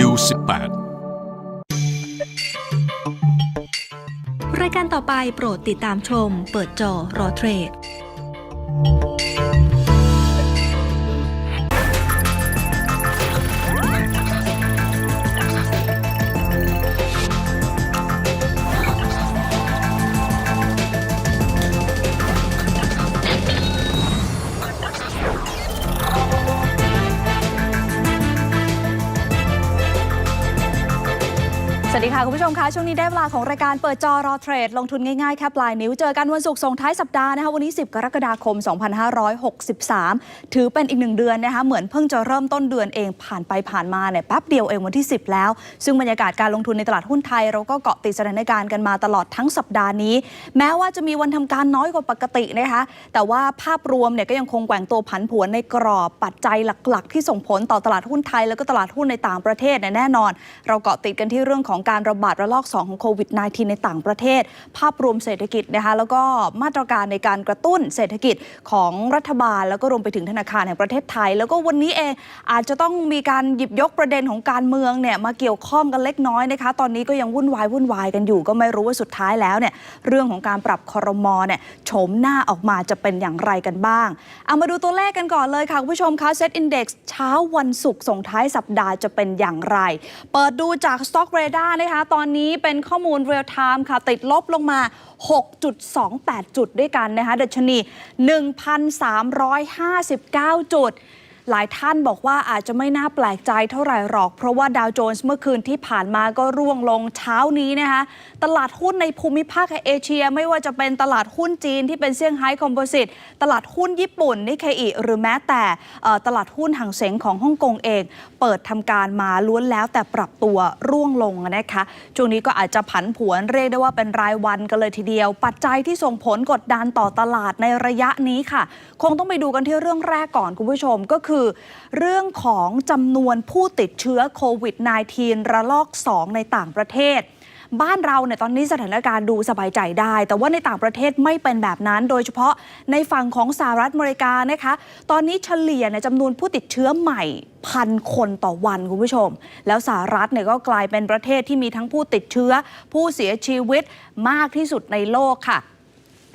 นิว18 รายการต่อไปโปรดติดตามชม เปิดจอรอเทรด วัสดีค่ะ คุณผู้ชมคะช่วงนี้ได้เวลาของรายการเปิดจอรอเทรด ลงทุนง่ายๆ แค่ปลายนิ้ว เจอกันวันศุกร์ส่งท้ายสัปดาห์นะคะวันนี้ 10 กรกฎาคม 2563 ถือเป็นอีกหนึ่งเดือนนะคะเหมือนเพิ่งจะเริ่มต้นเดือนเองผ่านไปผ่านมาเนี่ยแป๊บเดียวเองวันที่ 10 แล้ว ซึ่งบรรยากาศการลงทุนในตลาดหุ้นไทย เราก็เกาะติดสถานการณ์กันมาตลอดทั้งสัปดาห์นี้ แม้ว่าจะมีวันทำการน้อยกว่าปกตินะคะแต่ว่าภาพรวมเนี่ยก็ยังคงแกว่งตัวผันผวนในกรอบปัจจัยหลัก ๆ ที่ส่งผลต่อตลาดหุ้นไทย แล้วก็ตลาดหุ้นในต่างประเทศแน่นอน เราเกาะติดกันที่เรื่องของการระบาดระลอก 2 ของโควิด -19 ในต่างประเทศ ภาพรวมเศรษฐกิจนะคะแล้วก็มาตรการในการกระตุ้นเศรษฐกิจของรัฐบาล แล้วก็รวมไปถึงธนาคารแห่งประเทศไทย แล้วก็วันนี้เองอาจจะต้องมีการหยิบยกประเด็นของการเมืองเนี่ยมาเกี่ยวข้องกันเล็กน้อยนะคะตอนนี้ก็ยังวุ่นวายวุ่นวายกันอยู่ก็ไม่รู้ว่าสุดท้ายแล้วเนี่ยเรื่องของการปรับคอรมอเนี่ยโฉมหน้าออกมาจะเป็นอย่างไรกันบ้าง เอามาดูตัวเลขกันก่อนเลยค่ะคุณผู้ชมคะเซตอินดี x เช้าวันศุกร์ส่งท้ายสัปดาห์จะเป็นอย่างไร เปิดดูจาก Stock Radar นะคะตอนนี้เป็นข้อมูลเรียลไทม์ค่ะ ติดลบลงมา 6.28 จุดด้วยกันนะคะดัชนี 1,359 จุด หลายท่านบอกว่าอาจจะไม่น่าแปลกใจเท่าไหร่หรอก เพราะว่าดาวโจนส์เมื่อคืนที่ผ่านมาก็ร่วงลงเช้านี้นะคะตลาดหุ้นในภูมิภาคเอเชีย ไม่ว่าจะเป็นตลาดหุ้นจีนที่เป็นเซี่ยงไฮ้คอมโพสิตตลาดหุ้นญี่ปุ่นนิเคอิหรือแม้แต่ตลาดหุ้นหางเสงของฮ่องกงเอง เปิดทำการมาล้วนแล้วแต่ปรับตัวร่วงลงนะคะช่วงนี้ก็อาจจะผันผวนเรียกได้ว่าเป็นรายวันกันเลยทีเดียว ปัจจัยที่ส่งผลกดดันต่อตลาดในระยะนี้ค่ะ คงต้องไปดูกันที่เรื่องแรกก่อนคุณผู้ชมก็คือเรื่องของจำนวนผู้ติดเชื้อโควิด -19 ระลอก 2 ในต่างประเทศ บ้านเราเนี่ยตอนนี้สถานการณ์ดูสบายใจได้ แต่ว่าในต่างประเทศไม่เป็นแบบนั้น โดยเฉพาะในฝั่งของสหรัฐอเมริกานะคะ ตอนนี้เฉลี่ยในยจำนวนผู้ติดเชื้อใหม่พันคนต่อวันคุณผู้ชม แล้วสหรัฐเนี่ยก็กลายเป็นประเทศที่มีทั้งผู้ติดเชื้อ ผู้เสียชีวิตมากที่สุดในโลกค่ะ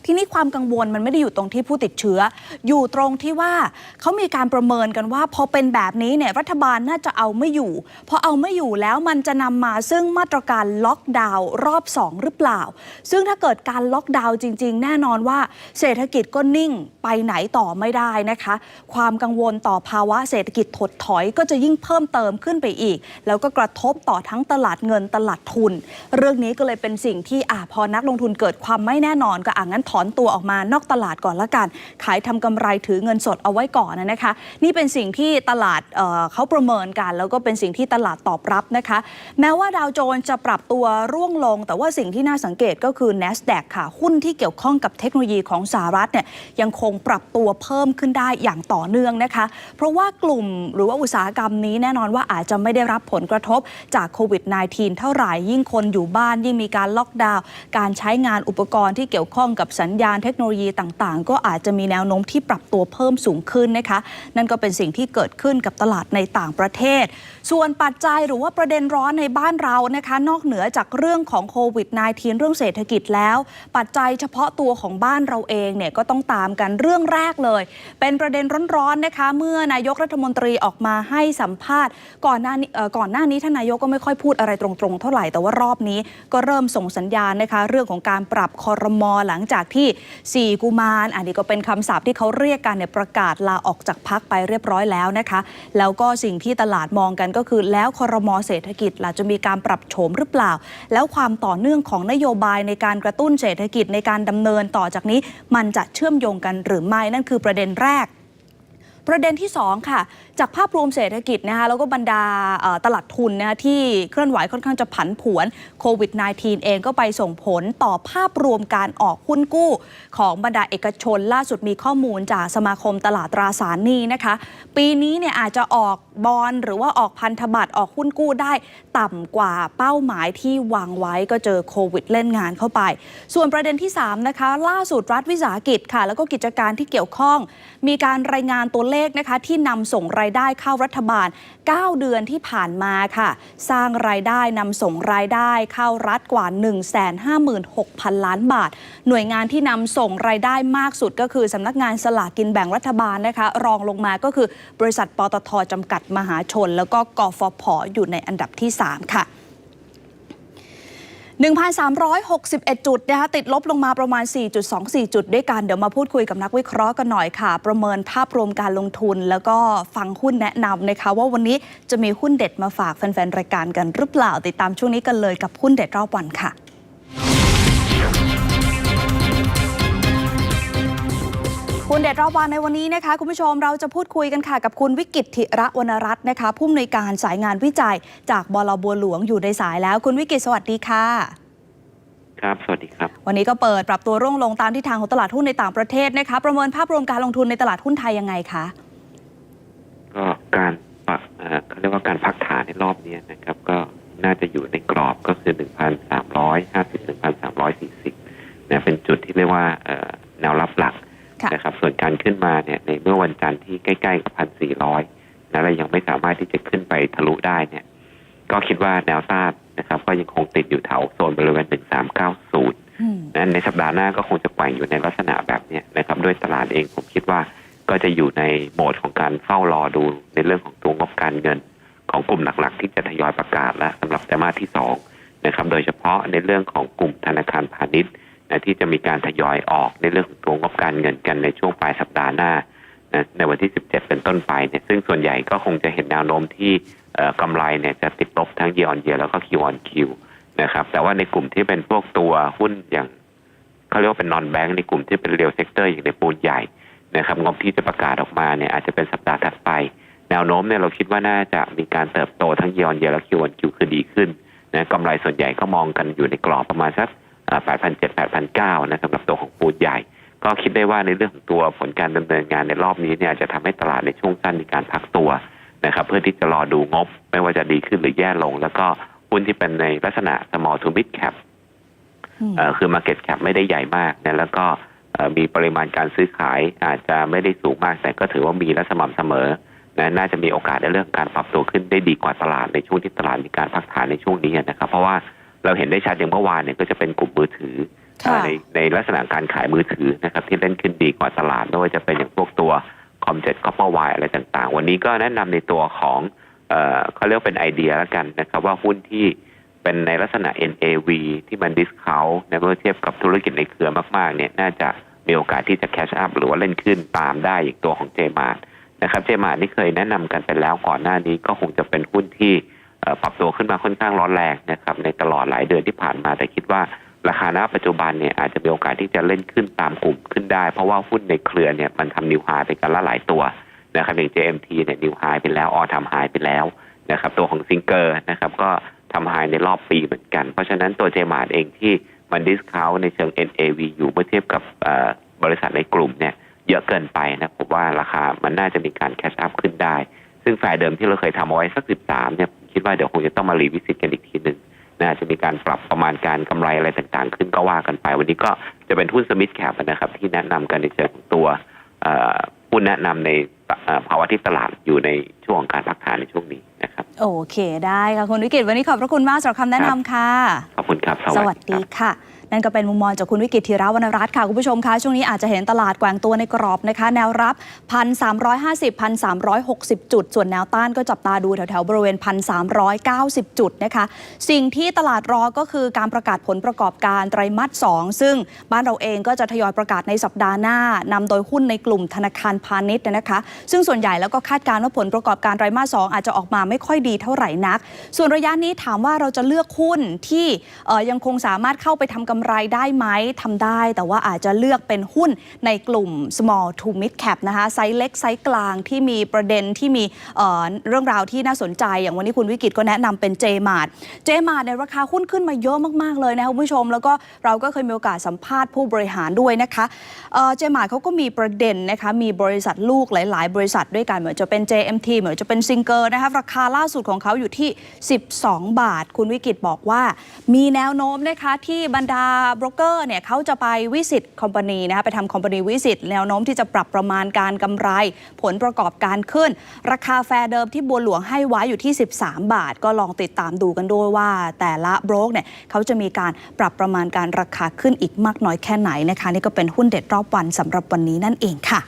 ทีนี้ความกังวลมันไม่ได้อยู่ตรงที่ผู้ติดเชื้อ อยู่ตรงที่ว่าเขามีการประเมินกันว่า พอเป็นแบบนี้เนี่ยรัฐบาลน่าจะเอาไม่อยู่พอเอาไม่อยู่แล้วมันจะนำมาซึ่งมาตรการล็อกดาวน์รอบ 2 หรือเปล่า ซึ่งถ้าเกิดการล็อกดาวน์จริง ๆ แน่นอนว่าเศรษฐกิจก็นิ่งไปไหนต่อไม่ได้นะคะ ความกังวลต่อภาวะเศรษฐกิจถดถอยก็จะยิ่งเพิ่มเติมขึ้นไปอีก แล้วก็กระทบต่อทั้งตลาดเงินตลาดทุน เรื่องนี้ก็เลยเป็นสิ่งที่อะพอนักลงทุนเกิดความไม่แน่นอนก็อะงั้นถอนตัวออกมานอกตลาดก่อนละกัน ขายทำกำไรถือเงินสดเอาไว้ก่อนนะคะ นี่เป็นสิ่งที่ตลาดเเขาประเมินกัน แล้วก็เป็นสิ่งที่ตลาดตอบรับนะคะ แม้ว่าดาวโจนส์จะปรับตัวร่วงลง แต่ว่าสิ่งที่น่าสังเกตก็คือ NASDAQ ค่ะ หุ้นที่เกี่ยวข้องกับเทคโนโลยีของสหรัฐเนี่ยยังคงปรับตัวเพิ่มขึ้นได้อย่างต่อเนื่องนะคะ เพราะว่ากลุ่มหรือว่าอุตสาหกรรมนี้แน่นอนว่าอาจจะไม่ได้รับผลกระทบจากโควิด -19 เท่าไหร่ยิ่งคนอยู่บ้านยิ่งมีการล็อกดาวน์การใช้งานอุปกรณ์ที่เกี่ยวข้องกับสัญญาณเทคโนโลยีต่างๆ ก็อาจจะมีแนวโน้มที่ปรับตัวเพิ่มสูงขึ้นนะคะนั่นก็เป็นสิ่งที่เกิดขึ้นกับตลาดในต่างประเทศ ส่วนปัจจัยหรือว่าประเด็นร้อนในบ้านเรานะคะนอกเหนือจากเรื่องของโควิด -19 เรื่องเศรษฐกิจแล้ว ปัจจัยเฉพาะตัวของบ้านเราเองเนี่ยก็ต้องตามกันเรื่องแรกเลย เป็นประเด็นร้อนๆนะคะ เมื่อนายกรัฐมนตรีออกมาให้สัมภาษณ์ ก่อนหน้านี้ก่อนหน้านี้ท่านนายกก็ไม่ค่อยพูดอะไรตรงๆ เท่าไหร่แต่ว่ารอบนี้ก็เริ่มส่งสัญญาณนะคะ เรื่องของการปรับคอรมอหลังจากที่ 4 กุมาร อันนี้ก็เป็นคำศัพท์ที่เขาเรียกกันเนี่ยประกาศลาออกจากพักไปเรียบร้อยแล้วนะคะ แล้วก็สิ่งที่ตลาดมองกันก็คือ แล้วคอรมอเศรษฐกิจล่ะจะมีการปรับโฉมหรือเปล่า แล้วความต่อเนื่องของนโยบายในการกระตุ้นเศรษฐกิจในการดำเนินต่อจากนี้ มันจะเชื่อมโยงกันหรือไม่นั่นคือประเด็นแรกประเด็นที่ 2 ค่ะ จากภาพรวมเศรษฐกิจนะคะแล้วก็บรรดาตลาดทุนนะคะที่เคลื่อนไหวค่อนข้างจะผันผวนโควิด -19 เองก็ไปส่งผลต่อภาพรวมการออกหุ้นกู้ ของบรรดาเอกชน ล่าสุดมีข้อมูลจากสมาคมตลาดตราสารหนี้นะคะ ปีนี้เนี่ยอาจจะออกบอลหรือว่าออกพันธบัตรออกหุ้นกู้ได้ต่ำกว่าเป้าหมายที่วางไว้ก็เจอโควิดเล่นงานเข้าไป ส่วนประเด็นที่ 3 นะคะ ล่าสุดรัฐวิสาหกิจค่ะ แล้วก็กิจการที่เกี่ยวข้อง มีการรายงานตัวเลขนะคะที่นำส่งรายายได้เข้ารัฐบาล 9 เดือนที่ผ่านมาค่ะ สร้างรายได้นำส่งรายได้เข้ารัฐกว่า 156,000 ล้านบาท หน่วยงานที่นำส่งรายได้มากสุดก็คือสำนักงานสลากกินแบ่งรัฐบาลนะคะ รองลงมาก็คือบริษัทปตทจำกัดมหาชน แล้วก็กฟผอยู่ในอันดับที่ 3 ค่ะ 1,361 จุดนะคะติดลบลงมาประมาณ 4.24 จุดด้วยกัน เดี๋ยวมาพูดคุยกับนักวิเคราะห์กันหน่อยค่ะ ประเมินภาพรวมการลงทุน แล้วก็ฟังหุ้นแนะนำนะคะ ว่าวันนี้จะมีหุ้นเด็ดมาฝากแฟนๆ รายการกันหรือเปล่า ติดตามช่วงนี้กันเลยกับหุ้นเด็ดรอบวันค่ะ คุณเดชรอบวานในวันนี้นะคะ คุณผู้ชมเราจะพูดคุยกันค่ะกับคุณวิกิตธิระวรรณรัตน์นะคะ ผู้อำนวยการสายงานวิจัย จากบลบัวหลวงอยู่ในสายแล้ว คุณวิกิตสวัสดีค่ะ ครับ สวัสดีครับ วันนี้ก็เปิดปรับตัวร่วงลงตามทิศทางของตลาดหุ้นในต่างประเทศนะคะ ประเมินภาพรวมการลงทุนในตลาดหุ้นไทยยังไงคะก็การปรับเอ่อเขาเรียกว่าการพักฐานในรอบนี้นะครับ ก็น่าจะอยู่ในกรอบก็คือ 1,350 1,340นะเป็นจุดที่เรียกว่าเอ่อแนวรับหลักค่ะ นะครับ ส่วนการขึ้นมาเนี่ยในเมื่อวันจันทร์ที่ใกล้ๆกับ1,400นะเรายังไม่สามารถที่จะขึ้นไปทะลุได้เนี่ย ก็คิดว่าแนวต้านนะครับ ก็ยังคงติดอยู่แถวโซนบริเวณ1390อืมนั้นในสัปดาห์หน้าก็คงจะแกว่งอยู่ในลักษณะแบบเนี้ยนะครับด้วยตลาดเองผมคิดว่าก็จะอยู่ในโหมดของการเฝ้ารอดูในเรื่องของตัวงบการเงิน ของกลุ่มหลักๆ ที่จะทยอยประกาศแล้วสำหรับไตรมาสที่สองนะครับ โดยเฉพาะในเรื่องของกลุ่มธนาคารพาณิชย์ นะที่จะมีการทยอยออกในเรื่องของตัวงบการเงินกันในช่วงปลายสัปดาห์หน้านะในวันที่ 17 เป็นต้นไปเนี่ยซึ่งส่วนใหญ่ก็คงจะเห็นแนวโน้มที่กำไรเนี่ยจะติดลบทั้ง year on year แล้วก็ Q on Q นะครับแต่ว่าในกลุ่มที่เป็นพวกตัวหุ้นอย่างเขาเรียกว่าเป็นนอนแบงก์ในกลุ่มที่เป็นเรียลเซกเตอร์อย่างในปูนใหญ่นะครับงบที่จะประกาศออกมาเนี่ยอาจจะเป็นสัปดาห์ถัดไป แนวโน้มเนี่ยเราคิดว่าน่าจะมีการเติบโตทั้งเยอนเยและคิววันคิวคือดีขึ้นนะกำไรส่วนใหญ่ก็มองกันอยู่ในกรอบประมาณสัก แปดพันเจ็ดแปดพันเก้านะสำหรับตัวของปูนใหญ่ ก็คิดได้ว่าในเรื่องของตัวผลการดำเนินงานในรอบนี้เนี่ยอาจจะทำให้ตลาดในช่วงสั้นมีการพักตัวนะครับเพื่อที่จะรอดูงบ ไม่ว่าจะดีขึ้นหรือแย่ลง แล้วก็หุ้นที่เป็นในลักษณะ small to mid cap อืมเอ่อคือ Market Cap ไม่ได้ใหญ่มากนะแล้วก็เอ่อมีปริมาณการซื้อขายอาจจะไม่ได้สูงมาก แต่ก็ถือว่ามีและสม่ำเสมอนะน่าจะมีโอกาสในเรื่องการปรับตัวขึ้นได้ดีกว่าตลาดในช่วงที่ตลาดมีการพักฐานในช่วงนี้นะครับ เพราะว่า เราเห็นได้ชัดอย่างเมื่อวานเนี่ยก็จะเป็นกลุ่มมือถือค่ะในในลักษณะการขายมือถือนะครับที่เล่นขึ้นดีกว่าตลาดไม่ว่าจะเป็นอย่างพวกตัวคอมเจ็ตคอปเปอร์ไวอะไรต่างๆ วันนี้ก็แนะนำในตัวของเอ่อเขาเรียกว่าเป็นไอเดียแล้วกันนะครับ ว่าหุ้นที่เป็นในลักษณะ NAV ที่มัน discount ในเมื่อเทียบกับธุรกิจในเครือมากๆเนี่ยน่าจะมีโอกาสที่จะ cash up หรือว่าเล่นขึ้นตามได้อย่างตัวของเจมาร์นะครับเจมาร์นี่เคยแนะนำกันไปแล้วก่อนหน้านี้ก็คงจะเป็นหุ้นที่เอ่อ ปรับตัวขึ้นมาค่อนข้างร้อนแรงนะครับในตลอดหลายเดือนที่ผ่านมาแต่คิดว่าราคาณปัจจุบันเนี่ยอาจจะมีโอกาสที่จะเล่นขึ้นตามกลุ่มขึ้นได้ เพราะว่าหุ้นในเครือเนี่ยมันทำนิวไฮไปกันละหลายตัวนะครับอย่าง JMT เนี่ยนิวไฮไปแล้วออทำไฮไปแล้วนะครับตัวของซิงเกอร์นะครับก็ทำไฮในรอบปีเหมือนกัน เพราะฉะนั้นตัวเจมาร์เองที่มันดิสคาวในเชิง NAV อยู่เมื่อเทียบกับบริษัทในกลุ่มเนี่ยเยอะเกินไปนะผมว่าราคามันน่าจะมีการแคชอัพขึ้นได้ ซึ่งฝ่ายเดิมที่เราเคยทำเอาไว้สัก 13เนี่ย คิดว่าเดี๋ยวคงจะต้องมารีวิสิตกันอีกทีหนึ่งน่าจะมีการปรับประมาณการกำไรอะไรต่างๆ ขึ้นก็ว่ากันไป วันนี้ก็จะเป็นหุ้นสมิธแคปนะครับ ที่แนะนำกันในเชิงของตัวเอ่อหุ้นแนะนำในเอ่อภาวะที่ตลาดอยู่ในช่วงของการพักฐานในช่วงนี้นะครับ โอเคได้ค่ะคุณวิกิตวันนี้ขอบพระคุณมากสำหรับคำแนะนำค่ะ ขอบคุณครับ สวัสดีค่ะ นั่นก็เป็นมุมมองจากคุณวิกิตธีรวรรณรัตน์ค่ะ คุณผู้ชมคะช่วงนี้อาจจะเห็นตลาดแกว่งตัวในกรอบนะคะ แนวรับ 1,350 1,360 จุด ส่วนแนวต้านก็จับตาดูแถวๆ บริเวณ 1,390 จุดนะคะ สิ่งที่ตลาดรอก็คือการประกาศผลประกอบการไตรมาส 2 ซึ่งบ้านเราเองก็จะทยอยประกาศในสัปดาห์หน้านำโดยหุ้นในกลุ่มธนาคารพาณิชย์นะคะ ซึ่งส่วนใหญ่แล้วก็คาดการณ์ว่าผลประกอบการไตรมาส 2 อาจจะออกมาไม่ค่อยดีเท่าไหร่นัก ส่วนระยะนี้ถามว่าเราจะเลือกหุ้นที่ยังคงสามารถเข้าไปทำกำไรำไรได้ไหมทำได้ แต่ว่าอาจจะเลือกเป็นหุ้นในกลุ่ม small to mid cap นะคะไซส์เล็กไซส์กลางที่มีประเด็นที่มีเเรื่องราวที่น่าสนใจ อย่างวันนี้คุณวิกิตก็แนะนำเป็น j m a r t j m a r t เนี่ยราคาหุ้นขึ้นมาเยอะมากๆเลยนะคะคุณผู้ชม แล้วก็เราก็เคยมีโอกาสสัมภาษณ์ผู้บริหารด้วยนะคะเจมาร์เขาก็มีประเด็นนะคะมีบริษัทลูกหลาย ๆ บริษัทด้วยกันเหมือนจะเป็น JMT เหมือนจะเป็นซิงเกอร์นะคะราคาล่าสุดของเขาอยู่ที่ 12 บาท คุณวิกิตบอกว่า มีแนวโน้มนะคะที่บรรดาบรกเกอร์เนี่ยเขาจะไปวิสิตคอมพานีนะคะไปทำคอมพานีวิสิตแนวโน้มที่จะปรับประมาณการกำไร ผลประกอบการขึ้น ราคาแฟร์เดิมที่บัวหลวงให้ไว้อยู่ที่ 13 บาท ก็ลองติดตามดูกันด้วยว่า แต่ละบรกเนี่ยเขาจะมีการปรับประมาณการราคาขึ้นอีกมากน้อยแค่ไหนนะคะนี่ก็เป็นหุ้นเด็ดรอบวันสำหรับวันนี้นั่นเองค่ะ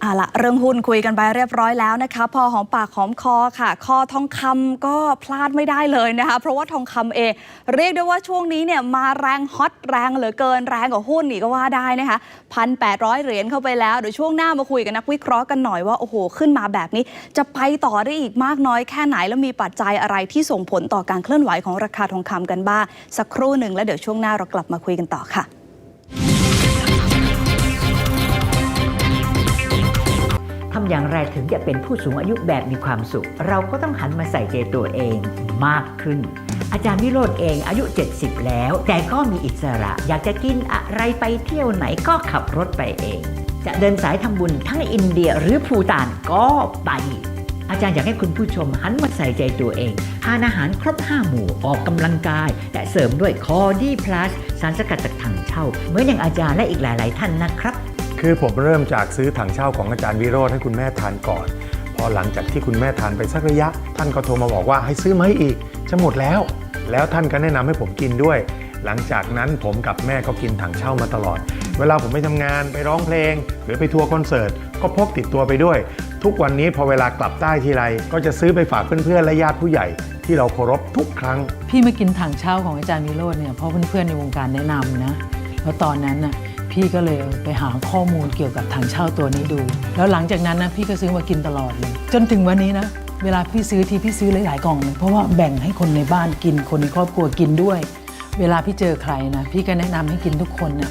เอาละเรื่องหุ้นคุยกันไปเรียบร้อยแล้วนะคะ พอหอมปากหอมคอค่ะ คอทองคำก็พลาดไม่ได้เลยนะคะ เพราะว่าทองคำเอง เรียกได้ว่าช่วงนี้เนี่ยมาแรงฮอตแรงเหลือเกินแรงกว่าหุ้นอีกก็ว่าได้นะคะพันแปดร้อยเหรียญเข้าไปแล้วเดี๋ยวช่วงหน้ามาคุยกับนักวิเคราะห์กันหน่อยว่าโอ้โหขึ้นมาแบบนี้ จะไปต่อได้อีกมากน้อยแค่ไหนแล้วมีปัจจัยอะไรที่ส่งผลต่อการเคลื่อนไหวของราคาทองคำกันบ้างสักครู่หนึ่งแล้วเดี๋ยวช่วงหน้าเรากลับมาคุยกันต่อค่ะ ทำอย่างไรถึงจะเป็นผู้สูงอายุแบบมีความสุข เราก็ต้องหันมาใส่ใจตัวเองมากขึ้น อาจารย์วิโรธเองอายุ 70 แล้ว แต่ก็มีอิสระ อยากจะกินอะไรไปเที่ยวไหนก็ขับรถไปเอง จะเดินสายทำบุญทั้งอินเดียหรือภูตานก็ไป อาจารย์อยากให้คุณผู้ชมหันมาใส่ใจตัวเองทานอาหารครบ 5 หมู่ออกกำลังกาย และเสริมด้วยคอดีพลัสสารสกัดจากถังเช่าเหมือนอย่างอาจารย์และอีกหลาย ๆ ท่านนะครับ คือผมเริ่มจากซื้อถังเช่าของอาจารย์วิโรธให้คุณแม่ทานก่อน พอหลังจากที่คุณแม่ทานไปสักระยะ ท่านก็โทรมาบอกว่าให้ซื้อมาให้อีกจะหมดแล้ว แล้วท่านก็แนะนำให้ผมกินด้วย หลังจากนั้นผมกับแม่ก็กินถังเช่ามาตลอด เวลาผมไปทำงานไปร้องเพลง หรือไปทัวร์คอนเสิร์ตก็พกติดตัวไปด้วย ทุกวันนี้พอเวลากลับใต้ทีไรก็จะซื้อไปฝากเพื่อนๆและญาติผู้ใหญ่ที่เราเคารพทุกครั้ง พี่มากินถังเช่าของอาจารย์วิโรจน์เนี่ยเพราะเพื่อนๆในวงการแนะนำนะแล้วตอนนั้นน่ะ พี่ก็เลยไปหาข้อมูลเกี่ยวกับถังเช่าตัวนี้ดู แล้วหลังจากนั้นนะพี่ก็ซื้อมากินตลอดเลย จนถึงวันนี้นะเวลาพี่ซื้อทีพี่ซื้อหลายๆกล่องเพราะว่าแบ่งให้คนในบ้านกินคนในครอบครัวกินด้วย เวลาพี่เจอใครนะพี่ก็แนะนำให้กินทุกคนนะ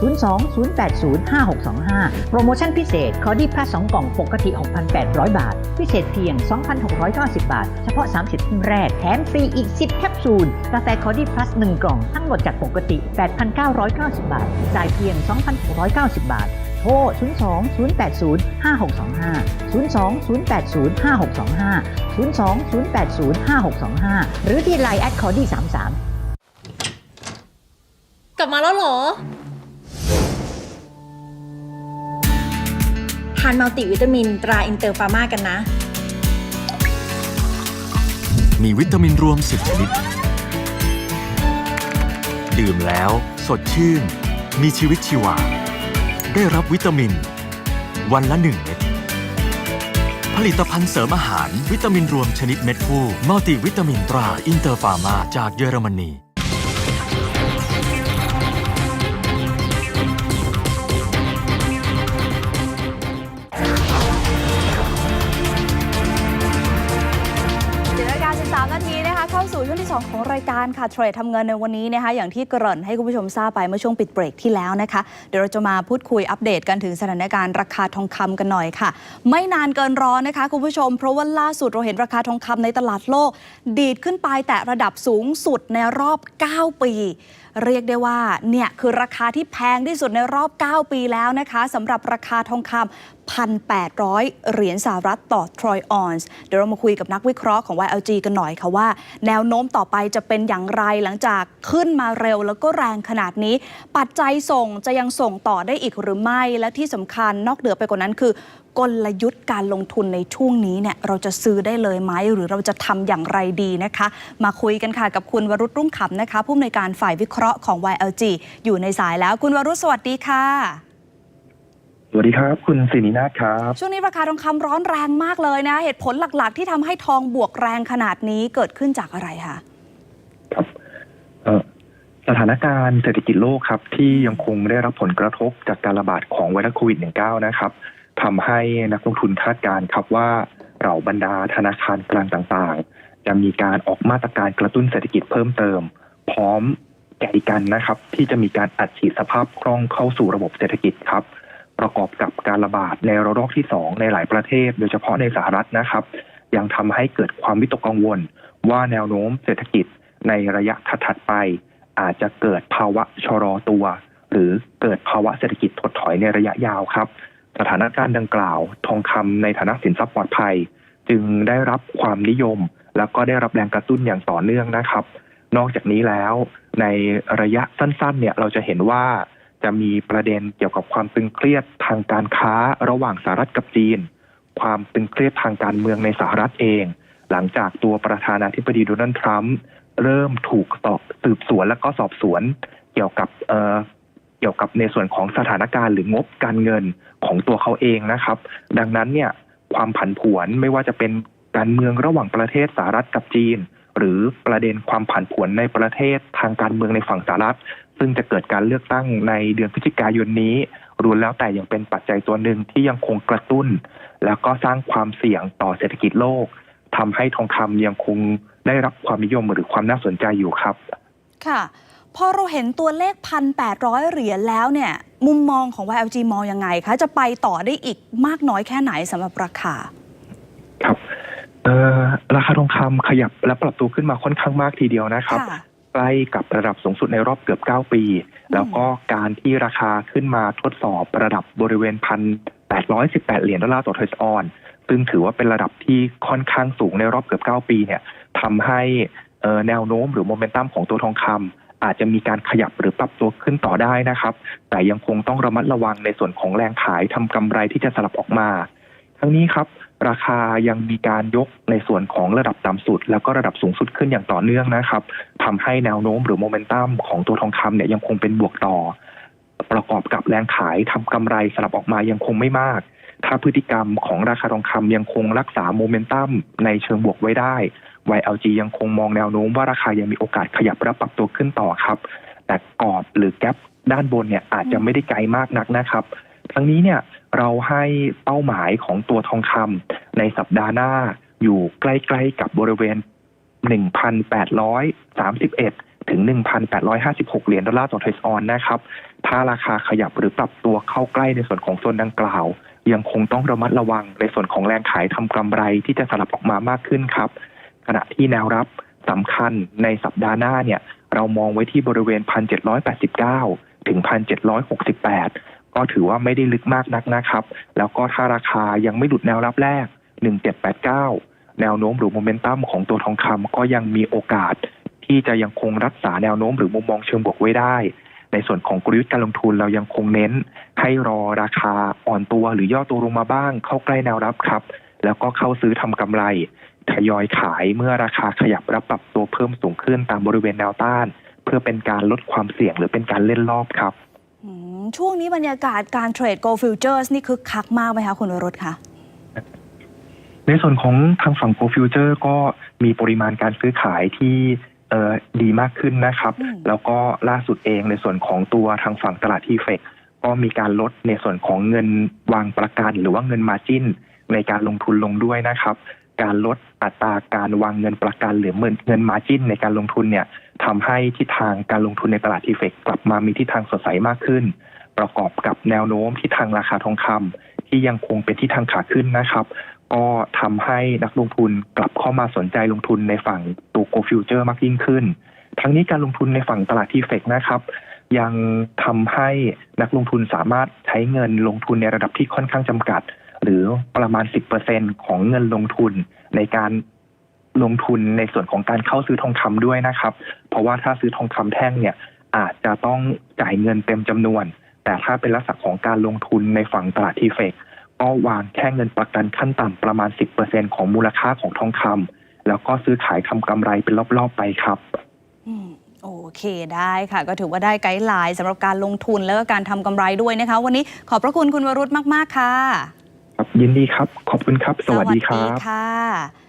02 080 5625 โปรโมชั่นพิเศษคอดี้พลัส2กล่องปกติ 6,800 บาท พิเศษเพียง 2,690 บาท เฉพาะ 30ท่านแรก แถมฟรีอีก 10 แคปซูล กาแฟคอดี้พลัส 1 กล่อง ทั้งหมดจากปกติ 8,990 บาท จ่ายเพียง 2,690 บาท โทร 02 080 5625 02 080 5625 02 080 5625 หรือที่ Line แอดคอดี้33กลับมาแล้วเหรอานมัลติวิตามิน ตราอินเตอร์ฟาร์มากันนะ มีวิตามินรวม 10 ชนิด ดื่มแล้ว สดชื่น มีชีวิตชีวา ได้รับวิตามิน วันละหนึ่งเม็ดผลิตภัณฑ์เสริมอาหาร วิตามินรวมชนิดเม็ดฟูมัลติวิตามินตราอินเตอร์ฟาร์มาจากเยอรมนี เข้าสู่ช่วงที่2ของรายการค่ะเทรดทำเงินในวันนี้นะคะอย่างที่เกริ่นให้คุณผู้ชมทราบไปเมื่อช่วงปิดเบรกที่แล้วนะคะ เดี๋ยวเราจะมาพูดคุยอัปเดตกันถึงสถานการณ์ราคาทองคำกันหน่อยค่ะ ไม่นานเกินรอนะคะคุณผู้ชม เพราะว่าล่าสุดเราเห็นราคาทองคำในตลาดโลก ดีดขึ้นไปแต่ระดับสูงสุดในรอบ 9 ปีเรียกได้ว่าเนี่ยคือราคาที่แพงที่สุดในรอบ 9 ปีแล้วนะคะสำหรับราคาทองคำ 1,800 เหรียญสหรัฐต่อทรอยออนซ์เดี๋ยวเรามาคุยกับนักวิเคราะห์ของ YLG กันหน่อยค่ะว่า แนวโน้มต่อไปจะเป็นอย่างไรหลังจากขึ้นมาเร็วแล้วก็แรงขนาดนี้ ปัจจัยส่งจะยังส่งต่อได้อีกหรือไม่ และที่สำคัญนอกเหนือไปกว่านั้นคือกลยุทธ์การลงทุนในช่วงนี้เนี่ยเราจะซื้อได้เลยไหมหรือเราจะทำอย่างไรดีนะคะ มาคุยกันค่ะกับคุณวรุษรุ่งขำนะคะ ผู้อำนวยการฝ่ายวิเคราะห์ของ YLG อยู่ในสายแล้วคุณวรุษสวัสดีค่ะ วัสดีครับ คุณสินินาถครับ ช่วงนี้ราคาทองคำร้อนแรงมากเลยนะ เหตุผลหลักๆ ที่ทำให้ทองบวกแรงขนาดนี้เกิดขึ้นจากอะไรคะ ครับเอ่อสถานการณ์เศรษฐกิจโลกครับ ที่ยังคงได้รับผลกระทบจากการระบาดของไวรัสโควิด -19 นะครับทำให้นักลงทุนคาดการณ์ครับว่าเราบรรดาธนาคารกลางต่างๆ จะมีการออกมาตรการกระตุ้นเศรษฐกิจเพิ่มเติม พร้อมแก่กันนะครับ ที่จะมีการอัดฉีดสภาพคล่องเข้าสู่ระบบเศรษฐกิจครับ ประกอบกับการระบาดในระลอกที่ 2 ในหลายประเทศ โดยเฉพาะในสหรัฐนะครับ ยังทำให้เกิดความวิตกกังวล ว่าแนวโน้มเศรษฐกิจในระยะถัดๆไป อาจจะเกิดภาวะชะลอตัว หรือเกิดภาวะเศรษฐกิจถดถอยในระยะยาวครับ สถานการณ์ดังกล่าว ทองคำในฐานะสินทรัพย์ปลอดภัย จึงได้รับความนิยม แล้วก็ได้รับแรงกระตุ้นอย่างต่อเนื่องนะครับ นอกจากนี้แล้วในระยะสั้นๆ เนี่ยเราจะเห็นว่า จะมีประเด็นเกี่ยวกับความตึงเครียดทางการค้าระหว่างสหรัฐกับจีน ความตึงเครียดทางการเมืองในสหรัฐเอง หลังจากตัวประธานาธิบดีโดนัลด์ทรัมป์เริ่มถูกสอบสืบสวนและก็สอบสวนเกี่ยวกับเอ่อเกี่ยวกับในส่วนของสถานการณ์หรืองบการเงินของตัวเขาเองนะครับ ดังนั้นเนี่ยความผันผวนไม่ว่าจะเป็นการเมืองระหว่างประเทศสหรัฐกับจีน หรือประเด็นความผันผวนในประเทศทางการเมืองในฝั่งสหรัฐ ซึ่งจะเกิดการเลือกตั้งในเดือนพฤศจิกายนนี้รวมแล้วแต่ยังเป็นปัจจัยตัวหนึ่งที่ยังคงกระตุ้น แล้วก็สร้างความเสี่ยงต่อเศรษฐกิจโลกทำให้ทองคำยังคงได้รับความนิยมหรือความน่าสนใจอยู่ครับ ค่ะพอเราเห็นตัวเลข1,800เหรียญแล้วเนี่ย มุมมองของ YLG มองยังไงคะ จะไปต่อได้อีกมากน้อยแค่ไหนสำหรับราคา ครับเอ่อราคาทองคำขยับและปรับตัวขึ้นมาค่อนข้างมากทีเดียวนะครับค่ะ ใกล้กับระดับสูงสุดในรอบเกือบ 9 ปี แล้วก็การที่ราคาขึ้นมาทดสอบระดับบริเวณพันแปดร้อยสิบแปดเหรียญดอลลาร์ต่อทรัสออน ซึ่งถือว่าเป็นระดับที่ค่อนข้างสูงในรอบเกือบ 9 ปีเนี่ยทำให้แนวโน้มหรือโมเมนตัมของตัวทองคำอาจจะมีการขยับหรือปรับตัวขึ้นต่อได้นะครับ แต่ยังคงต้องระมัดระวังในส่วนของแรงขายทำกำไรที่จะสลับออกมา ทั้งนี้ครับ ราคายังมีการยกในส่วนของระดับต่ำสุด แล้วก็ระดับสูงสุดขึ้นอย่างต่อเนื่องนะครับทำให้แนวโน้มหรือโมเมนตัมของตัวทองคำเนี่ยยังคงเป็นบวกต่อ ประกอบกับแรงขายทำกำไรสลับออกมายังคงไม่มาก ถ้าพฤติกรรมของราคาทองคำยังคงรักษาโมเมนตัมในเชิงบวกไว้ได้ YLG ยังคงมองแนวโน้มว่าราคายังมีโอกาสขยับและปรับตัวขึ้นต่อครับ แต่กรอบหรือแกลบด้านบนเนี่ยอาจจะไม่ได้ไกลมากนักนะครับ ทั้งนี้เนี่ยเราให้เป้าหมายของตัวทองคำในสัปดาห์หน้าอยู่ใกล้ๆกับบริเวณ 1,831 ถึง 1,856 เหรียญดอลลาร์ต่อทรัสออนนะครับ ถ้าราคาขยับหรือปรับตัวเข้าใกล้ในส่วนของโซนดังกล่าว ยังคงต้องระมัดระวังในส่วนของแรงขายทำกำไรที่จะสลับออกมามากขึ้นครับ ขณะที่แนวรับสำคัญในสัปดาห์หน้าเนี่ย เรามองไว้ที่บริเวณ 1,789 ถึง 1,768 ก็ถือว่าไม่ได้ลึกมากนักนะครับ แล้วก็ถ้าราคายังไม่หลุดแนวรับแรก 1789 แนวโน้มหรือโมเมนตัมของตัวทองคำก็ยังมีโอกาส ที่จะยังคงรักษาแนวโน้มหรือมุมมองเชิงบวกไว้ได้ ในส่วนของกลยุทธ์การลงทุนเรายังคงเน้น ให้รอราคาอ่อนตัวหรือย่อตัวลงมาบ้าง เข้าใกล้แนวรับครับ แล้วก็เข้าซื้อทำกำไรทยอยขายเมื่อราคาขยับรับปรับตัวเพิ่มสูงขึ้นตามบริเวณแนวต้าน เพื่อเป็นการลดความเสี่ยงหรือเป็นการเล่นรอบครับ ช่วงนี้บรรยากาศการเทรด Gold Futures นี่คึกคักมากไหมคะคุณวรุษคะในส่วนของทางฝั่ง Go Future ก็มีปริมาณการซื้อขายที่เอ่อดีมากขึ้นนะครับอืมแล้วก็ล่าสุดเองในส่วนของตัวทางฝั่งตลาดที่เฟกก็มีการลดในส่วนของเงินวางประกันหรือว่าเงินมาจิ้น ในการลงทุนลงด้วยนะครับ การลดอัตราการวางเงินประกันหรือเงินเงินมาจิ้นในการลงทุนเนี่ยทำให้ทิศทางการลงทุนในตลาดทีเฟกกลับมามีทิศทางสดใสมากขึ้น ประกอบกับแนวโน้มที่ทางราคาทองคำที่ยังคงเป็นที่ทางขาขึ้นนะครับ ก็ทำให้นักลงทุนกลับเข้ามาสนใจลงทุนในฝั่งตัวโกลฟิวเจอร์มากยิ่งขึ้น ทั้งนี้การลงทุนในฝั่งตลาดทีเฟกนะครับ ยังทำให้นักลงทุนสามารถใช้เงินลงทุนในระดับที่ค่อนข้างจำกัด หรือประมาณ 10%ของเงินลงทุนในการลงทุนในส่วนของการเข้าซื้อทองคำด้วยนะครับ เพราะว่าถ้าซื้อทองคำแท่งเนี่ยอาจจะต้องจ่ายเงินเต็มจำนวน แต่ถ้าเป็นลักษณะของการลงทุนในฝั่งตลาดทีเฟกก็วางแค่เงินประกันขั้นต่ำประมาณ 10%ของมูลค่าของทองคำแล้วก็ซื้อขายทำกำไรเป็นรอบๆไปครับอืมโอ้เคได้ค่ะ ก็ถือว่าได้ไกด์ไลน์สำหรับการลงทุนแล้วก็การทำกำไรด้วยนะคะ วันนี้ขอบพระคุณคุณวรุษมาก ๆ ค่ะ ครับยินดีครับ ขอบคุณครับ สวัสดีครับค่ะอ่า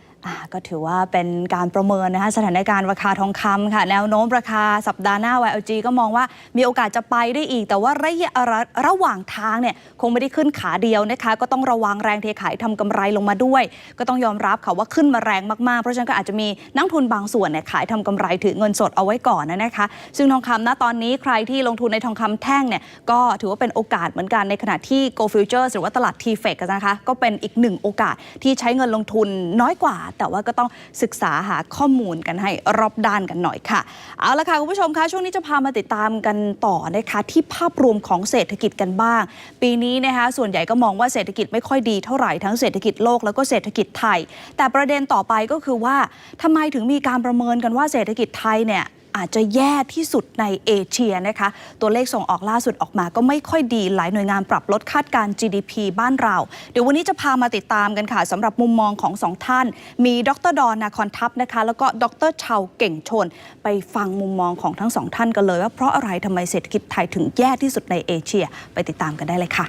ก็ถือว่าเป็นการประเมินนะคะสถานการณ์ราคาทองคำค่ะ แนวโน้มราคาสัปดาห์หน้า YLG ก็มองว่ามีโอกาสจะไปได้อีก แต่ว่าระยะระระหว่างทางเนี่ยคงไม่ได้ขึ้นขาเดียวนะคะ ก็ต้องระวังแรงเทขายทำกำไรลงมาด้วย ก็ต้องยอมรับค่ะว่าขึ้นมาแรงมากๆ เพราะฉะนั้นก็อาจจะมีนักทุนบางส่วนเนี่ยขายทำกำไรถือเงินสดเอาไว้ก่อนนะคะ ซึ่งทองคำณตอนนี้ใครที่ลงทุนในทองคำแท่งเนี่ยก็ถือว่าเป็นโอกาสเหมือนกันในขณะที่ Go Futures หรือว่าตลาด T-FEC นะคะก็เป็นอีกหนึ่งโอกาสที่ใช้เงินลงทุนน้อยกว่าแต่ว่าก็ต้องศึกษาหาข้อมูลกันให้รอบด้านกันหน่อยค่ะ เอาละค่ะคุณผู้ชมคะช่วงนี้จะพามาติดตามกันต่อนะคะที่ภาพรวมของเศรษฐกิจกันบ้าง ปีนี้นะคะส่วนใหญ่ก็มองว่าเศรษฐกิจไม่ค่อยดีเท่าไหร่ทั้งเศรษฐกิจโลกแล้วก็เศรษฐกิจไทย แต่ประเด็นต่อไปก็คือว่าทำไมถึงมีการประเมินกันว่าเศรษฐกิจไทยเนี่ย อาจจะแย่ที่สุดในเอเชียนะคะ ตัวเลขส่งออกล่าสุดออกมาก็ไม่ค่อยดี หลายหน่วยงานปรับลดคาดการ GDP บ้านเรา เดี๋ยววันนี้จะพามาติดตามกันค่ะสำหรับมุมมองของสองท่าน มีดรดอนนาคอนทัพนะคะ แล้วก็ดรเชาเก่งชน ไปฟังมุมมองของทั้งสองท่านกันเลย ว่าเพราะอะไรทำไมเศรษฐกิจไทยถึงแย่ที่สุดในเอเชีย ไปติดตามกันได้เลยค่ะ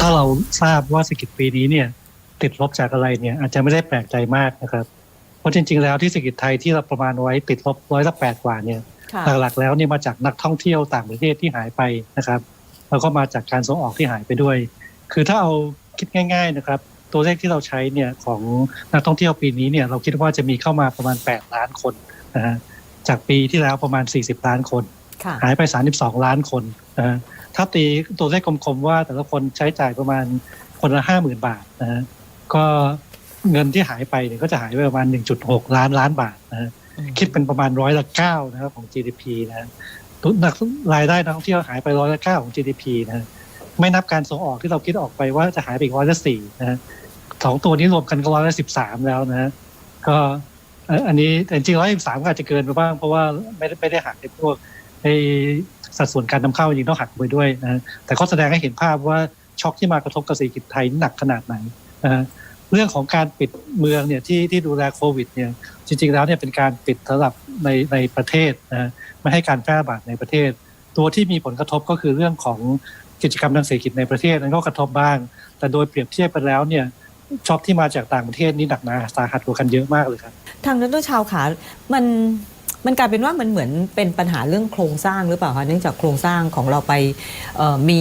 ถ้าเราทราบว่าเศรษฐกิจปีนี้เนี่ย ติดลบจากอะไรเนี่ยอาจจะไม่ได้แปลกใจมากนะครับเพราะจริง ๆ แล้วที่เศรษฐกิจไทยที่เราประมาณไว้ติดลบร้อยละแปดกว่าเนี่ยหลักๆแล้วเนี่ยมาจากนักท่องเที่ยวต่างประเทศที่หายไปนะครับ แล้วก็มาจากการส่งออกที่หายไปด้วย คือถ้าเอาคิดง่าย ๆนะครับ ตัวเลขที่เราใช้เนี่ยของนักท่องเที่ยวปีนี้เนี่ยเราคิดว่าจะมีเข้ามาประมาณ 8 ล้านคนนะฮะจากปีที่แล้วประมาณ 40 ล้านคน หายไป 32 ล้านคนนะฮะถ้าตีตัวเลขกลมๆว่าแต่ละคนใช้จ่ายประมาณคนละห้าหมื่นบาทนะฮะ ก็เงินที่หายไปเนี่ยก็จะหายไปประมาณ 1.6 ล้านล้านบาทนะฮะคิดเป็นประมาณร้อยละเก้านะครับของ GDP นะฮะทุกนักรายได้นักท่องเที่ยวหายไปร้อยละเก้าของ GDP นะฮะไม่นับการส่งออกที่เราคิดออกไปว่าจะหายไปอีกร้อยละสี่นะฮะสองตัวนี้รวมกันก็ร้อยละสิบสามแล้วนะฮะก็เอ่ออันนี้แต่จริงๆร้อยสิบสามก็อาจจะเกินไปบ้าง เพราะว่าไม่ได้ไม่ได้หักในพวกไอ้สัดส่วนการนำเข้าจริงต้องหักไปด้วยนะฮะแต่ก็แสดงให้เห็นภาพว่าช็อคที่มากระทบกับเศรษฐกิจไทยนี่หนักขนาดไหนนะฮะ เรื่องของการปิดเมืองเนี่ยที่ที่ดูแลโควิดเนี่ยจริง ๆ แล้วเนี่ยเป็นการปิดสำหรับในในประเทศนะไม่ให้การแพร่ระบาดในประเทศ ตัวที่มีผลกระทบก็คือเรื่องของกิจกรรมทางเศรษฐกิจในประเทศนั้นก็กระทบบ้าง แต่โดยเปรียบเทียบไปแล้วเนี่ยช็อคที่มาจากต่างประเทศนี่หนักหนาสาหัสกว่ากันเยอะมากเลยครับ ทางดรชาวขามันมันกลายเป็นว่ามันเหมือนเป็นปัญหาเรื่องโครงสร้างหรือเปล่าคะเนื่องจากโครงสร้างของเราไปมี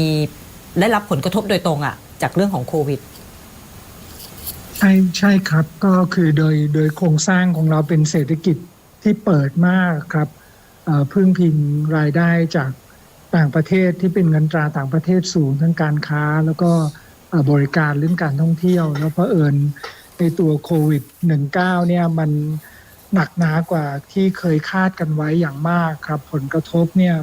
ได้รับผลกระทบโดยตรงอะจากเรื่องของโควิด ใช่ใช่ครับก็คือโดยโดยโครงสร้างของเราเป็นเศรษฐกิจที่เปิดมากครับพึ่งพิงรายได้จากต่างประเทศที่เป็นเงินตราต่างประเทศสูงทั้งการค้า แล้วก็บริการเรื่องการท่องเที่ยว แล้วเพอเอิญในตัวโควิด -19 เนี่ยมันหนักหนากว่าที่เคยคาดกันไว้อย่างมากครับ ผลกระทบเนี่ย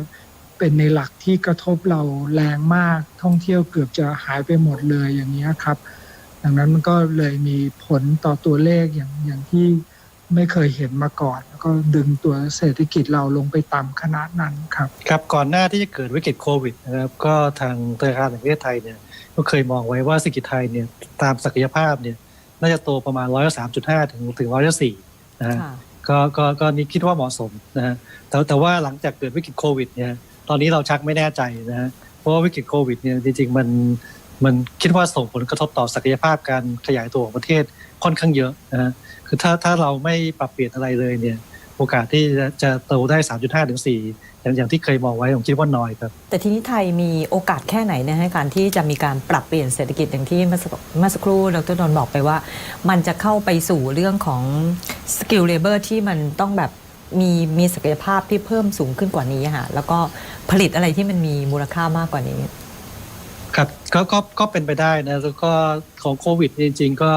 เป็นในหลักที่กระทบเราแรงมากท่องเที่ยวเกือบจะหายไปหมดเลยอย่างนี้ครับ ดังนั้นมันก็เลยมีผลต่อตัวเลขอย่างอย่างที่ไม่เคยเห็นมาก่อน แล้วก็ดึงตัวเศรษฐกิจเราลงไปต่ำขนาดนั้นครับ ครับก่อนหน้าที่จะเกิดวิกฤตโควิดนะครับก็ทางธนาคารแห่งประเทศไทยเนี่ยก็เคยมองไว้ว่าเศรษฐกิจไทยเนี่ยตามศักยภาพเนี่ยน่าจะโตประมาณร้อยละสามจุดห้าถึงถึงร้อยละสี่นะฮะก็ก็ก็นี่คิดว่าเหมาะสมนะฮะแต่แต่ว่าหลังจากเกิดวิกฤตโควิดเนี่ยตอนนี้เราชักไม่แน่ใจนะฮะเพราะว่าวิกฤตโควิดเนี่ยจริงๆมัน มันคิดว่าส่งผลกระทบต่อศักยภาพการขยายตัวของประเทศค่อนข้างเยอะนะฮะคือถ้าถ้าเราไม่ปรับเปลี่ยนอะไรเลยเนี่ยโอกาสที่จะโตได้ 3.5ถึง4อย่างอย่างที่เคยมองไว้ผมคิดว่าน้อยครับ แต่ทีนี้ไทยมีโอกาสแค่ไหนในการที่จะมีการปรับเปลี่ยนเศรษฐกิจอย่างที่เมื่อสักเมื่อสักครู่ดรนนท์บอกไปว่า มันจะเข้าไปสู่เรื่องของสกิลเลเบอร์ที่มันต้องแบบมีมีศักยภาพที่เพิ่มสูงขึ้นกว่านี้ค่ะแล้วก็ผลิตอะไรที่มันมีมูลค่ามากกว่านี้ ก็ก็ก็เป็นไปได้นะแล้วก็ของโควิดจริง ๆ ก็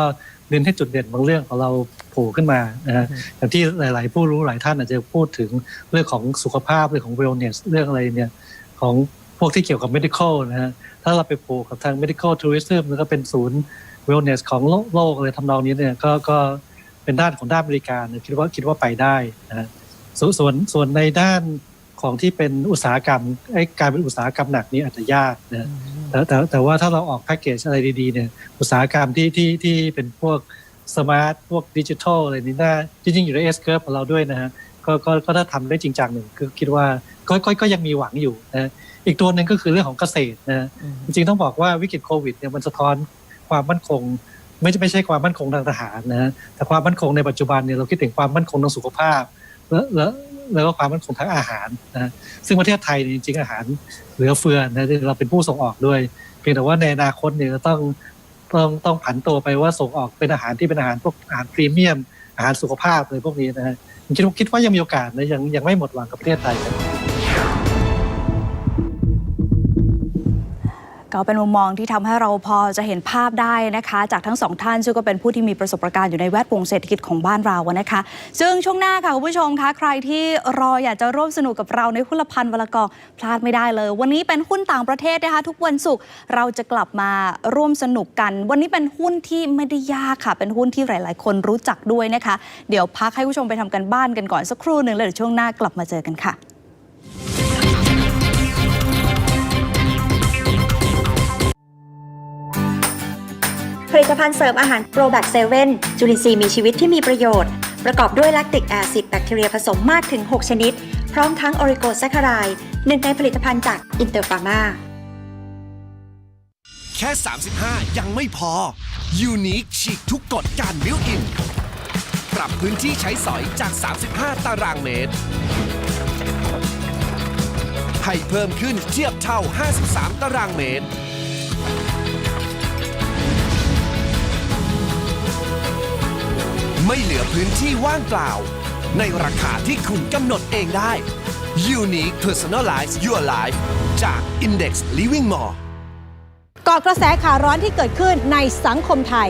เน้นให้จุดเด่นบางเรื่องของเราโผล่ขึ้นมานะฮะอย่างที่หลาย ๆ ผู้รู้หลายท่านอาจจะพูดถึงเรื่องของสุขภาพเรื่องของ wellness เรื่องอะไรเนี่ยของพวกที่เกี่ยวกับ medical นะฮะถ้าเราไปโผล่กับทาง medical tourism แล้วก็เป็นศูนย์ wellness ของโลกโลกอะไรทำนองนี้เนี่ยก็ก็เป็นด้านของด้านบริการเนี่ยคิดว่าคิดว่าไปได้นะฮะส่วนส่วนส่วนในด้าน ของที่เป็นอุตสาหกรรมไอ้การเป็นอุตสาหกรรมหนักนี้อาจจะยากนะแต่แต่แต่ว่าถ้าเราออกแพ็กเกจอะไรดีๆเนี่ยอุตสาหกรรมที่ที่ที่เป็นพวกสมาร์ทพวกดิจิทัลอะไรนี่น่าจริงๆ อยู่ใน S curve ของเราด้วยนะฮะก็ก็ก็ถ้าทำได้จริงจังหนึ่งก็คิดว่าก็ก็ก็ยังมีหวังอยู่นะอีกตัวหนึ่งก็คือเรื่องของเกษตรนะฮะจริงๆต้องบอกว่าวิกฤตโควิดเนี่ยมันสะท้อนความมั่นคงไม่ใช่ไม่ใช่ความมั่นคงทางทหารนะฮะแต่ความมั่นคงในปัจจุบันเนี่ยเราคิดถึงความมั่นคงทางสุขภาพ แล้ว แล้วก็ความมั่นคงทางอาหารนะฮะซึ่งประเทศไทยเนี่ยจริงๆอาหารเหลือเฟือนะเราเป็นผู้ส่งออกด้วย เพียงแต่ว่าในอนาคตเนี่ยเราต้องต้องต้องผันตัวไปว่าส่งออกเป็นอาหารที่เป็นอาหารพวกอาหารพรีเมียม อาหารสุขภาพเลยพวกนี้นะฮะผมคิดว่าคิดว่ายังมีโอกาสนะยังยังไม่หมดหวังกับประเทศไทย ก็เป็นมุมมองที่ทำให้เราพอจะเห็นภาพได้นะคะ จากทั้งสองท่านซึ่งก็เป็นผู้ที่มีประสบการณ์อยู่ในแวดวงเศรษฐกิจของบ้านเรานะคะ ซึ่งช่วงหน้าค่ะคุณผู้ชมคะใครที่รออยากจะร่วมสนุกกับเราในหุ้นละพันวลกอพลาดไม่ได้เลย วันนี้เป็นหุ้นต่างประเทศนะคะ ทุกวันศุกร์เราจะกลับมาร่วมสนุกกัน วันนี้เป็นหุ้นที่ไม่ได้ยากค่ะ เป็นหุ้นที่หลาย ๆ คนรู้จักด้วยนะคะ เดี๋ยวพักให้ผู้ชมไปทำกันบ้านกันก่อนสักครู่หนึ่งแล้วเดี๋ยวช่วงหน้ากลับมาเจอกันค่ะ ตภัณฑ์เสริมอาหารโปรแบคเซเว่นจุลินทรีย์มีชีวิตที่มีประโยชน์ ประกอบด้วยแลคติกแอซิดแบคทีเรียผสมมากถึง 6 ชนิด พร้อมทั้งออริโกแซคคารายหนึ่งในผลิตภัณฑ์จากอินเตอร์ฟาร์มาแค่ 35 ยังไม่พอยูนิคฉีกทุกกฎการบิวอิน ปรับพื้นที่ใช้สอยจาก 35 ตารางเมตร ให้เพิ่มขึ้นเทียบเท่า 53 ตารางเมตร ไม่เหลือพื้นที่ว่างเปล่า ในราคาที่คุณกำหนดเองได้ Unique Personalize Your Life จาก Index Living Mall เกาะกระแสข่าวร้อนที่เกิดขึ้นในสังคมไทย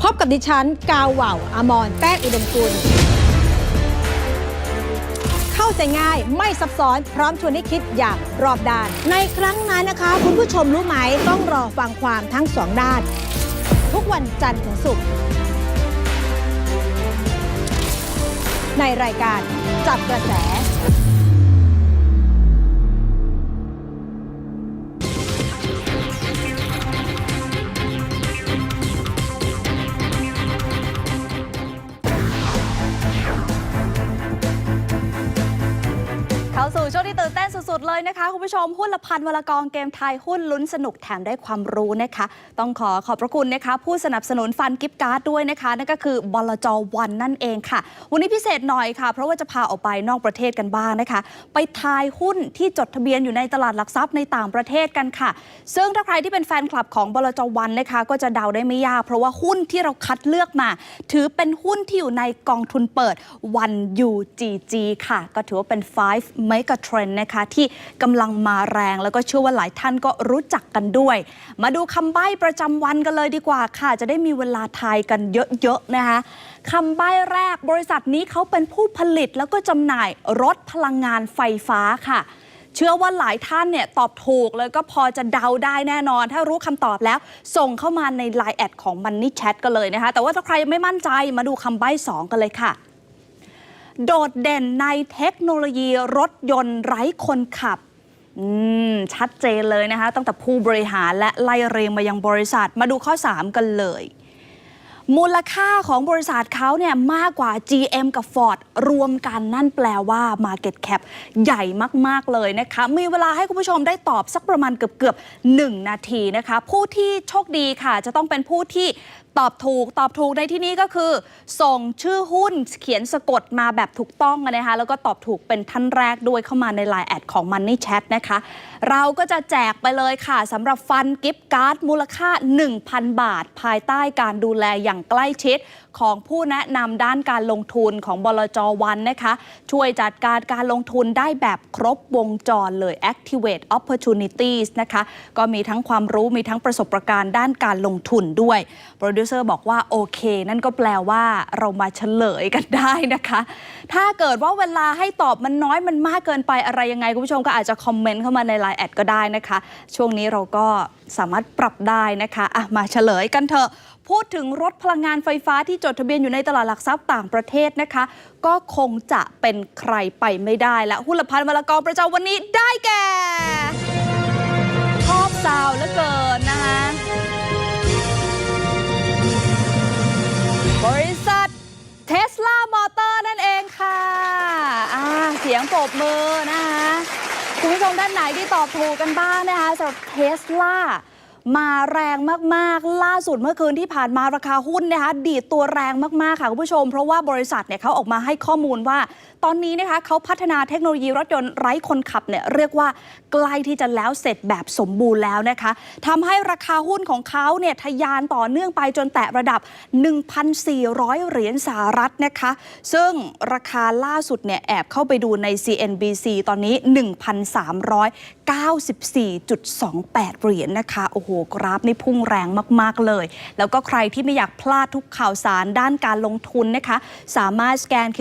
พบกับดิฉัน กาวว่าวอมรแป้งอุดมกุล เข้าใจง่ายไม่ซับซ้อนพร้อมชวนให้คิดอย่างรอบด้าน ในครั้งนั้นนะคะ คุณผู้ชมรู้ไหมต้องรอฟังความทั้งสองด้าน ทุกวันจันทร์ถึงศุกร์ ในรายการจับกระแส ดเลยนะคะ คุณผู้ชมหุ้นละพันวลกองเกมไทยหุ้นลุ้นสนุกแถมได้ความรู้นะคะ ต้องขอขอบพระคุณนะคะ ผู้สนับสนุนฟันกิฟต์การ์ดด้วยนะคะ นั่นก็คือบลจวันนั่นเองค่ะ วันนี้พิเศษหน่อยค่ะ เพราะว่าจะพาออกไปนอกประเทศกันบ้างนะคะ ไปทายหุ้นที่จดทะเบียนอยู่ในตลาดหลักทรัพย์ในต่างประเทศกันค่ะ ซึ่งถ้าใครที่เป็นแฟนคลับของบลจวันนะคะ ก็จะเดาได้ไม่ยากเพราะว่าหุ้นที่เราคัดเลือกมา ถือเป็นหุ้นที่อยู่ในกองทุนเปิด1 UGG ค่ะ ก็ถือว่าเป็น 5 mega trend นะคะที่กำลังมาแรง แล้วก็เชื่อว่าหลายท่านก็รู้จักกันด้วย มาดูคำใบ้ประจำวันกันเลยดีกว่าค่ะ จะได้มีเวลาทายกันเยอะๆนะคะคำใบ้แรกบริษัทนี้เขาเป็นผู้ผลิตแล้วก็จำหน่ายรถพลังงานไฟฟ้าค่ะเชื่อว่าหลายท่านเนี่ยตอบถูกเลยก็พอจะเดาได้แน่นอน ถ้ารู้คำตอบแล้ว ส่งเข้ามาใน Line แอดของ Money Chat กันเลยนะคะ แต่ว่าถ้าใครไม่มั่นใจมาดูคำใบ้สองกันเลยค่ะ โดดเด่นในเทคโนโลยีรถยนต์ไร้คนขับชัดเจนเลยนะคะ ตั้งแต่ผู้บริหารและไล่เรียงมายังบริษัทมาดูข้อ 3 กันเลย มูลค่าของบริษัทเขาเนี่ยมากกว่า GM กับ Ford รวมกันนั่นแปลว่า Market Cap ใหญ่มาก ๆ เลยนะคะ มีเวลาให้คุณผู้ชมได้ตอบสักประมาณเกือบๆ1นาทีนะคะ ผู้ที่โชคดีค่ะ จะต้องเป็นผู้ที่ตอบถูกตอบถูกในที่นี้ก็คือ ส่งชื่อหุ้นเขียนสะกดมาแบบถูกต้องนะคะ แล้วก็ตอบถูกเป็นท่านแรกด้วยเข้ามาใน Line แอดของ Money Chat นะคะ เราก็จะแจกไปเลยค่ะสำหรับฟันกิฟต์การ์ดมูลค่า 1,000 บาท ภายใต้การดูแลอย่างใกล้ชิดของผู้แนะนำด้านการลงทุนของบลจวันนะคะ ช่วยจัดการการลงทุนได้แบบครบวงจรเลย Activate Opportunities นะคะ ก็มีทั้งความรู้มีทั้งประสบการณ์ด้านการลงทุนด้วยโปรดิวเซอร์บอกว่าโอเค นั่นก็แปลว่าเรามาเฉลยกันได้นะคะ ถ้าเกิดว่าเวลาให้ตอบมันน้อยมันมากเกินไปอะไรยังไง คุณผู้ชมก็อาจจะคอมเมนต์เข้ามาใน Line แอดก็ได้นะคะ ช่วงนี้เราก็สามารถปรับได้นะคะอะมาเฉลยกันเถอะ พูดถึงรถพลังงานไฟฟ้าที่จดทะเบียนอยู่ในตลาดหลักทรัพย์ต่างประเทศนะคะ ก็คงจะเป็นใครไปไม่ได้และหุ้นละพันวลกรประจำวันนี้ได้แก่ชอบสาวเหลือเกินนะคะบริษัทเทสลามอเตอร์นั่นเองค่ะอ่าเสียงปรบมือนะคะคุณผู้ชมด้านไหนที่ตอบถูกกันบ้างนะคะสำหรับเทสลา มาแรงมากๆ ล่าสุดเมื่อคืนที่ผ่านมาราคาหุ้นนะคะดีดตัวแรงมากๆค่ะคุณผู้ชม เพราะว่าบริษัทเนี่ยเขาออกมาให้ข้อมูลว่า ตอนนี้นะคะเขาพัฒนาเทคโนโลยีรถยนต์ไร้คนขับเนี่ยเรียกว่าใกล้ที่จะแล้วเสร็จแบบสมบูรณ์แล้วนะคะทำให้ราคาหุ้นของเขาเนี่ยทะยานต่อเนื่องไปจนแตะระดับ 1,400 เหรียญสหรัฐนะคะ ซึ่งราคาล่าสุดเนี่ยแอบเข้าไปดูใน CNBC ตอนนี้ 1,300 94.28 เหรียญนะคะ โอ้โห กราฟนี่พุ่งแรงมาก ๆ เลย แล้วก็ใครที่ไม่อยากพลาดทุกข่าวสารด้านการลงทุนนะคะ สามารถสแกน